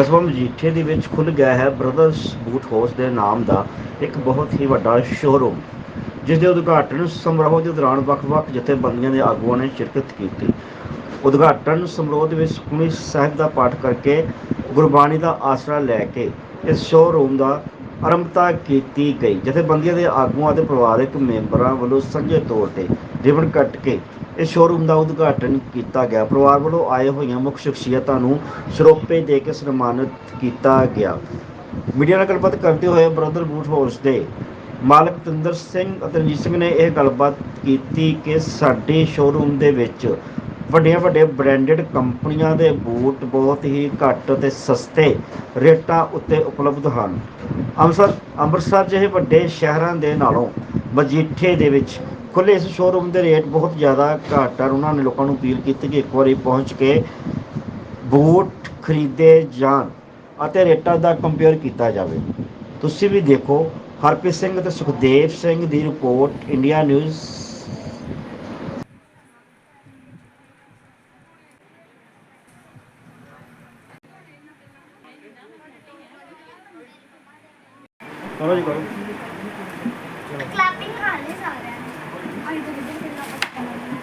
ਕਸਬਾ ਮਜੀਠੇ ਦੇ ਵਿੱਚ ਖੁੱਲ ਗਿਆ ਹੈ ਬ੍ਰਦਰਸ ਬੂਟ ਹਾਊਸ ਦੇ ਨਾਮ ਦਾ ਇੱਕ ਬਹੁਤ ਹੀ ਵੱਡਾ ਸ਼ੋਰੂਮ ਜਿਸ ਦੇ ਉਦਘਾਟਨ ਸਮਾਰੋਹ ਦੇ ਦੌਰਾਨ ਵੱਖ-ਵੱਖ ਜਥੇਬੰਦੀਆਂ ਦੇ ਆਗੂਆਂ ਨੇ ਸ਼ਿਰਕਤ ਕੀਤੀ। ਉਦਘਾਟਨ ਸਮਾਰੋਹ ਦੇ ਵਿੱਚ ਸੁਖਮਨੀ ਸਾਹਿਬ ਦਾ ਪਾਠ ਕਰਕੇ ਗੁਰਬਾਣੀ ਦਾ ਆਸਰਾ ਲੈ ਕੇ ਇਸ ਸ਼ੋਰੂਮ ਦਾ ਆਰੰਭਤਾ ਕੀਤੀ ਗਈ। ਜਥੇਬੰਦੀਆਂ ਦੇ ਆਗੂਆਂ ਅਤੇ ਪਰਿਵਾਰਕ ਮੈਂਬਰਾਂ ਵੱਲੋਂ ਸਾਂਝੇ ਤੌਰ ਤੇ ਰਿਬਨ ਕੱਟ ਕੇ ਇਸ ਸ਼ੋਰੂਮ ਦਾ ਉਦਘਾਟਨ ਕੀਤਾ ਗਿਆ। ਪਰਿਵਾਰ ਵੱਲੋਂ ਆਏ ਹੋਈਆਂ ਮੁੱਖ ਸ਼ਖਸੀਅਤਾਂ ਨੂੰ ਸਰੋਪੇ ਦੇ ਕੇ ਸਨਮਾਨਿਤ ਕੀਤਾ ਗਿਆ। ਮੀਡੀਆ ਨਾਲ ਗੱਲਬਾਤ ਕਰਦੇ ਹੋਏ ਬ੍ਰਦਰ ਬੂਟ ਹਾਊਸ ਦੇ ਮਾਲਕ ਤਿੰਦਰ ਸਿੰਘ ਅਤੇ ਰਣਜੀਤ ਸਿੰਘ ਨੇ ਇਹ ਗੱਲਬਾਤ ਕੀਤੀ ਕਿ ਸਾਡੇ ਸ਼ੋਰੂਮ ਦੇ ਵਿੱਚ ਵੱਡੀਆਂ ਵੱਡੇ ਬ੍ਰਾਂਡਡ ਕੰਪਨੀਆਂ ਦੇ ਬੂਟ ਬਹੁਤ ਹੀ ਘੱਟ ਅਤੇ ਸਸਤੇ ਰੇਟਾਂ ਉੱਤੇ ਉਪਲਬਧ ਹਨ। ਅੰਮ੍ਰਿਤਸਰ ਅੰਮ੍ਰਿਤਸਰ ਜਿਹੇ ਵੱਡੇ ਸ਼ਹਿਰਾਂ ਦੇ ਨਾਲੋਂ ਮਜੀਠੇ ਦੇ ਵਿੱਚ ਖੁੱਲੇ ਇਸ ਸ਼ੋਰੂਮ ਦੇ ਰੇਟ ਬਹੁਤ ਜ਼ਿਆਦਾ ਘੱਟ ਆ ਉਹਨਾਂ ਨੇ ਲੋਕਾਂ ਨੂੰ ਅਪੀਲ ਕੀਤੀ ਕਿ ਇੱਕ ਵਾਰੀ ਪਹੁੰਚ ਕੇ ਬੂਟ ਖਰੀਦੇ ਜਾਣ ਅਤੇ ਰੇਟਾਂ ਦਾ ਕੰਪੇਅਰ ਕੀਤਾ ਜਾਵੇ। ਤੁਸੀਂ ਵੀ ਦੇਖੋ, ਹਰਪ੍ਰੀਤ ਸਿੰਘ ਅਤੇ ਸੁਖਦੇਵ ਸਿੰਘ ਦੀ ਰਿਪੋਰਟ ਇੰਡੀਆ ਨਿਊਜ਼ ਕਰੋ ਜੀ ਕਰੋ ਕਲੈਪਿੰਗ ਕਰ ਲੈ ਸਾਰਿਆਂ ਨੇ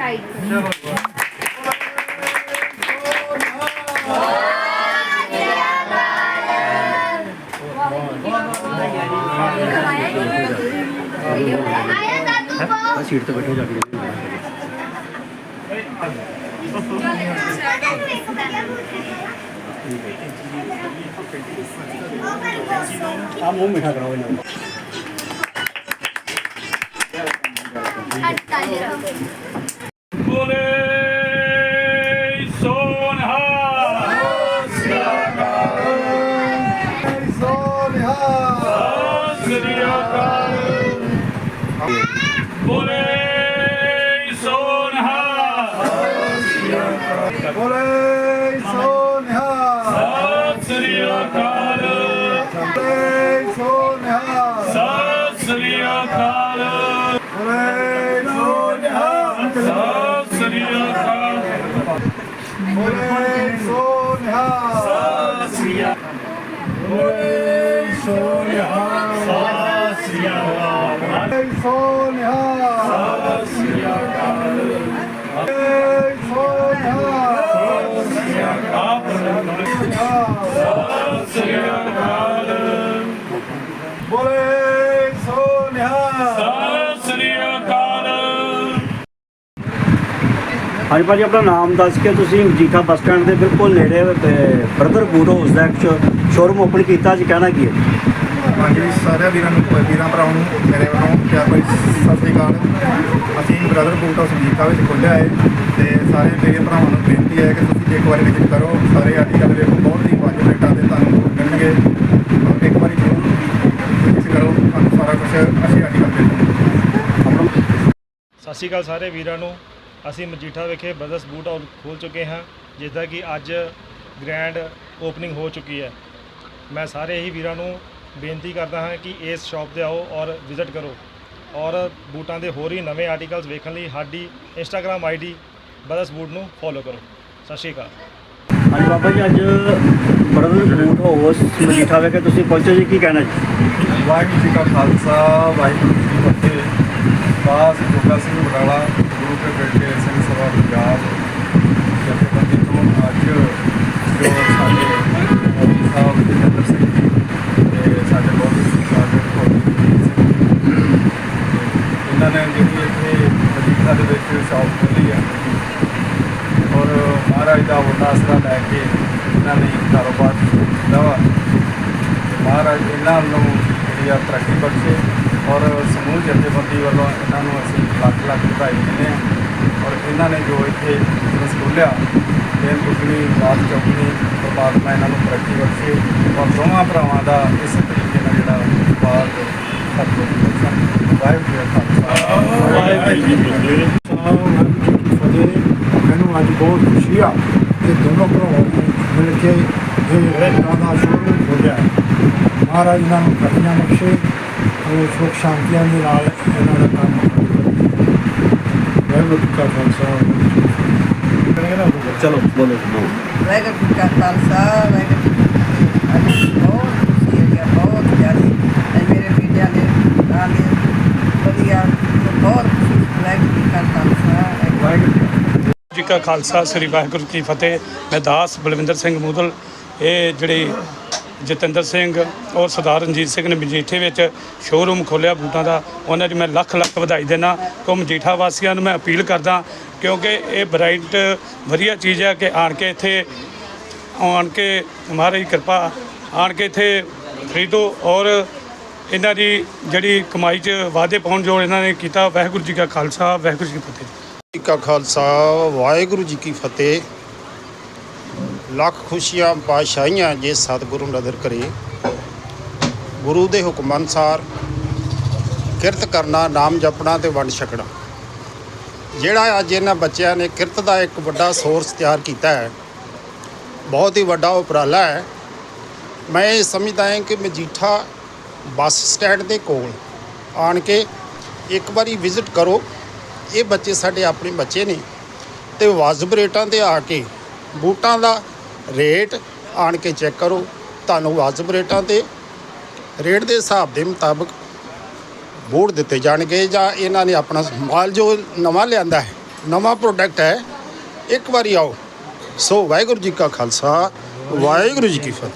ਆਈ ਸੀਟ ਤੇ ਬੈਠੋ ਜਾ ਕੇ। ਆ ਮੂੰਹ ਮਿਠਾ ਕਰਾਓ ਇਹਨਾਂ ਨੂੰ ਬੋਲੇ ਸੋਨਹਾ ਸ੍ਰੀ ਅਕਾਲ ਬੋਲੇ ਸੋਨਹਾ ਸ੍ਰੀ ਅਕਾਲ ਬੋਲੇ ਸੋਨਿਹਾ ਸਤਿ ਸ੍ਰੀ ਅਕਾਲ ਬੋਲੇ ਸੋਨਹਾ ਸਤਿ ਸ੍ਰੀ ਅਕਾਲ ਬੋਲੇ ਸੋਨਿਹਾ ਸਤਿ ਸ੍ਰੀ ਅਕਾਲ ਬੋਲੇ ਸੋਨਿਹਾ ਆਪ ਸਤਿ ਸ੍ਰੀ ਅਕਾਲ ਬੋਲੇ ਹਾਂਜੀ ਭਾਜੀ ਆਪਣਾ ਨਾਮ ਦੱਸ ਕੇ ਤੁਸੀਂ ਜੀਠਾ ਬੱਸ ਸਟੈਂਡ ਦੇ ਬਿਲਕੁਲ ਨੇੜੇ ਬ੍ਰਦਰ ਬੂਟ ਹਾਊਸ ਦਾ ਇੱਕ ਸ਼ੋਰੂਮ ਓਪਨ ਕੀਤਾ ਜੀ ਕਹਿਣਾ ਕੀ ਹੈ? ਹਾਂਜੀ ਸਾਰੇ ਵੀਰਾਂ ਨੂੰ ਵੀਰਾਂ ਭਰਾਵਾਂ ਨੂੰ ਮੇਰੇ ਵੱਲੋਂ ਪਿਆਰ ਭਰੀ ਸਤਿ ਸ੍ਰੀ ਅਕਾਲ। ਅਸੀਂ ਬ੍ਰਦਰ ਬੂਟ ਹਾਊਸ ਜੀਤਾ ਵਿੱਚ ਖੋਲ੍ਹਿਆ ਹੈ ਤੇ ਸਾਰੇ ਮੇਰੇ ਭਰਾਵਾਂ ਨੂੰ ਬੇਨਤੀ ਹੈ ਕਿ ਤੁਸੀਂ ਇੱਕ ਵਾਰੀ ਵਿਜ਼ਿਟ ਕਰੋ। ਸਾਰੇ ਆਰਟੀਕਲ ਵੇਖੋ ਬਹੁਤ ਹੀ ਵਾਜਬ ਰੇਟਾਂ ਤੇ ਤੁਹਾਨੂੰ ਮਿਲਣਗੇ। ਔਰ ਇੱਕ ਵਾਰੀ ਜ਼ਰੂਰ ਵਿਜ਼ਿਟ ਕਰੋ ਤੁਹਾਨੂੰ ਸਾਰਾ ਕੁਝ ਅਸੀਂ ਆਰਟੀਕਲ ਦੇ ਸਤਿ ਸ਼੍ਰੀ ਅਕਾਲ ਸਾਰੇ ਵੀਰਾਂ ਨੂੰ। ਅਸੀਂ ਮਜੀਠਾ ਵਿਖੇ ਬ੍ਰਦਰਸ ਬੂਟ ਹਾਊਸ ਖੋਲ ਚੁੱਕੇ ਹਾਂ ਜਿਸ ਦਾ ਕਿ ਅੱਜ ਗ੍ਰੈਂਡ ਓਪਨਿੰਗ ਹੋ ਚੁੱਕੀ ਹੈ। ਮੈਂ ਸਾਰੇ ਹੀ ਵੀਰਾਂ ਨੂੰ ਬੇਨਤੀ ਕਰਦਾ ਹਾਂ ਕਿ ਇਸ ਸ਼ਾਪ ਤੇ ਆਓ ਔਰ ਵਿਜ਼ਿਟ ਕਰੋ। ਔਰ ਬੂਟਾਂ ਦੇ ਹੋਰ ਹੀ ਨਵੇਂ ਆਰਟੀਕਲਸ ਵੇਖਣ ਲਈ ਸਾਡੀ ਇੰਸਟਾਗ੍ਰam ਆਈਡੀ ਬ੍ਰਦਰਸ ਬੂਟ ਨੂੰ ਫੋਲੋ ਕਰੋ। ਸਤਿ ਸ਼੍ਰੀ ਅਕਾਲ। ਹਾਂਜੀ ਬਾਬਾ ਜੀ ਅੱਜ ਬ੍ਰਦਰ ਬੂਟ ਹਾਊਸ ਮਜੀਠਾ ਵਿਖੇ ਤੁਸੀਂ ਪਹੁੰਚੇ ਜੀ ਕੀ ਕਹਿਣਾ ਜੀ? ਵਾਹਿਗੁਰੂ ਜੀ ਕਾ ਖਾਲਸਾ ਵਾਹਿਗੁਰੂ ਜੀ ਕੀ ਫਤਿਹ। ਬਾਸ ਜੋਗਾ ਸਿੰਘ ਬਟਾਲਾ ਗੁਰੂ ਕੇ ਬੇਟੇ ਸਿੰਘ ਸਭਾ ਪੰਜਾਬ ਜਥੇਬੰਦੀ ਤੋਂ ਅੱਜ ਜੋ ਸਾਡੇ ਮੋਦੀ ਸਾਹਿਬ ਜਤਿੰਦਰ ਸਿੰਘ ਜੀ ਤੇ ਸਾਡੇ ਬਹੁਤ ਸਤਿਕਾਰਯੋਗ ਕੋਲ ਇਹਨਾਂ ਨੇ ਜਿਹੜੀ ਇੱਥੇ ਮਜੀਠਾ ਦੇ ਵਿੱਚ ਸ਼ਾਪ ਖੋਲ੍ਹੀ ਹੈ ਔਰ ਮਹਾਰਾਜ ਦਾ ਵੱਡਾ ਲੈ ਕੇ ਇਹਨਾਂ ਨੇ ਕਾਰੋਬਾਰ ਸ਼ੁਰੂ ਕੀਤਾ ਵਾ। ਮਹਾਰਾਜ ਇਹਨਾਂ ਨੂੰ ਜਿਹੜੀ ਆ ਤਰੱਕੀ ਬਖਸ਼ੇ। ਔਰ ਸਮੂਹ ਜਥੇਬੰਦੀ ਵੱਲੋਂ ਇਹਨਾਂ ਨੂੰ ਅਸੀਂ ਲੱਖ ਲੱਖ ਵਧਾਈ ਦਿੰਦੇ ਹਾਂ। ਔਰ ਇਹਨਾਂ ਨੇ ਜੋ ਇੱਥੇ ਬਿਜ਼ਨਸ ਦਿਨ ਦੁਗਣੀ, ਰਾਤ ਚੌਗਣੀ, ਪਰਮਾਤਮਾ ਇਹਨਾਂ ਨੂੰ ਤਰੱਕੀ ਬਖਸ਼ੇ ਔਰ ਦੋਵਾਂ ਭਰਾਵਾਂ ਦਾ ਇਸ ਤਰੀਕੇ ਨਾਲ ਜਿਹੜਾ ਵਪਾਰ ਸਤਿਗੁਰੂ ਦੀ ਬਖਸ਼ਣ ਵਾਹਿਗੁਰੂ ਜੀ ਖਾਲਸਾ। ਵਾਹਿਗੁਰੂ ਜੀ ਕੀ ਫਤਿਹ। ਮੈਨੂੰ ਅੱਜ ਬਹੁਤ ਖੁਸ਼ੀ ਆ ਕਿ ਦੋਨੋਂ ਭਰਾਵਾਂ ਨੂੰ ਮਿਲ ਕੇ ਇਹ ਰੇਟਾਂ ਦਾ ਸ਼ੋਰੂਮ ਖੋਲ੍ਹਿਆ ਹੈ। ਮਹਾਰਾਜ ਇਹਨਾਂ ਨੂੰ ਤਰੱਕੀਆਂ ਬਖਸ਼ੇ। ਉਹ ਸੁਖ ਸ਼ਾਂਤੀਆਂ ਦੇ ਨਾਲ ਇਹਨਾਂ ਦਾ ਕੰਮ ਵਾਹਿਗੁਰੂ ਕਾ ਖਾਲਸਾ ਵਾਹਿਗੁਰੂ ਜੀ ਕੀ ਫਤਿਹ। ਚਲੋ ਬੋਲੋ ਵਾਹਿਗੁਰੂ ਜੀ ਕਾ ਖਾਲਸਾ ਵਾਹਿਗੁਰੂ ਜੀ ਕੀ ਫਤਿਹ। ਅੱਜ ਬਹੁਤ ਖੁਸ਼ੀ ਹੈ ਬਹੁਤ ਜ਼ਿਆਦਾ ਤੇ ਮੇਰੇ ਬੇਟਿਆਂ ਦੇ ਨਾਲ ਦੇ ਵਧੀਆ ਤੇ ਬਹੁਤ ਖੁਸ਼ੀ। ਵਾਹਿਗੁਰੂ ਜੀ ਕਾ ਖਾਲਸਾ ਵਾਹਿਗੁਰੂ ਜੀ ਕੀ ਫਤਿਹ। ਜੀ ਕਾ ਖਾਲਸਾ ਸ੍ਰੀ ਵਾਹਿਗੁਰੂ ਕੀ ਫਤਿਹ। ਮੈਂ ਦਾਸ ਬਲਵਿੰਦਰ ਸਿੰਘ ਮੂਦਲ ਇਹ ਜਿਹੜੇ ਜਤਿੰਦਰ ਸਿੰਘ ਔਰ ਸਰਦਾਰ ਰਣਜੀਤ ਸਿੰਘ ਨੇ ਮਜੀਠੇ ਵਿੱਚ ਸ਼ੋਰੂਮ ਖੋਲ੍ਹਿਆ ਬੂਟਾਂ ਦਾ। ਉਹਨਾਂ ਦੀ ਮੈਂ ਲੱਖ ਲੱਖ ਵਧਾਈ ਦੇਣਾ ਕੋ ਮਜੀਠਾ ਵਾਸੀਆਂ ਨੂੰ ਮੈਂ ਅਪੀਲ ਕਰਦਾ, ਕਿਉਂਕਿ ਇਹ ਬ੍ਰਾਈਟ ਵਧੀਆ ਚੀਜ਼ ਹੈ ਕਿ ਆਣ ਕੇ ਇੱਥੇ, ਆਣ ਕੇ ਮਹਾਰਾਜ ਕਿਰਪਾ, ਆਣ ਕੇ ਇੱਥੇ ਖਰੀਦੋ ਔਰ ਇਹਨਾਂ ਦੀ ਜਿਹੜੀ ਕਮਾਈ 'ਚ ਵਾਅਦੇ ਪਾਉਣ ਜੋ ਇਹਨਾਂ ਨੇ ਕੀਤਾ, ਵਾਹਿਗੁਰੂ ਜੀ ਕਾ ਖਾਲਸਾ, ਵਾਹਿਗੁਰੂ ਜੀ ਕੀ ਫਤਿਹ। ਜੀ ਕਾ ਖਾਲਸਾ, ਵਾਹਿਗੁਰੂ ਜੀ ਕੀ ਫਤਿਹ। ਲੱਖ ਖੁਸ਼ੀਆਂ ਪਾਤਸ਼ਾਹੀਆਂ ਜੇ ਸਤਿਗੁਰੂ ਨਦਰ ਕਰੇ। ਗੁਰੂ ਦੇ ਹੁਕਮ ਅਨਸਾਰ ਕਿਰਤ ਕਰਨਾ, ਨਾਮ ਜਪਣਾ ਤੇ ਵੰਡ ਛਕਣਾ। ਜਿਹੜਾ ਅੱਜ ਇਹਨਾਂ ਬੱਚਿਆਂ ਨੇ ਕਿਰਤ ਦਾ ਇੱਕ ਵੱਡਾ ਸੋਰਸ ਤਿਆਰ ਕੀਤਾ ਹੈ, ਬਹੁਤ ਹੀ ਵੱਡਾ ਉਪਰਾਲਾ ਹੈ। ਮੈਂ ਇਹ ਸਮਝਦਾ ਹਾਂ ਕਿ ਮਜੀਠਾ ਬੱਸ ਸਟੈਂਡ ਦੇ ਕੋਲ ਆਣ ਕੇ ਇੱਕ ਵਾਰੀ ਵਿਜ਼ਿਟ ਕਰੋ। ਇਹ ਬੱਚੇ ਸਾਡੇ ਆਪਣੇ ਬੱਚੇ ਨੇ ਤੇ ਵਾਜਬ ਰੇਟਾਂ ਤੇ ਆ ਕੇ ਬੂਟਾਂ ਦਾ ਰੇਟ ਆਣ ਕੇ ਚੈੱਕ ਕਰੋ, ਤੁਹਾਨੂੰ ਵਾਜਬ ਰੇਟਾਂ ਤੇ ਰੇਟ ਦੇ ਹਿਸਾਬ ਦੇ ਮੁਤਾਬਕ ਬੂਟ ਦਿੱਤੇ ਜਾਣਗੇ ਜਾਂ ਇਹਨਾਂ ਨੇ ਆਪਣਾ ਮਾਲ ਜੋ ਨਵਾਂ ਲਿਆਂਦਾ ਹੈ, ਨਵਾਂ ਪ੍ਰੋਡਕਟ ਹੈ, ਇੱਕ ਵਾਰੀ ਆਓ। ਸੋ ਵਾਹਿਗੁਰੂ ਜੀ ਕਾ ਖਾਲਸਾ, ਵਾਹਿਗੁਰੂ ਜੀ ਕੀ ਫਤਿਹ।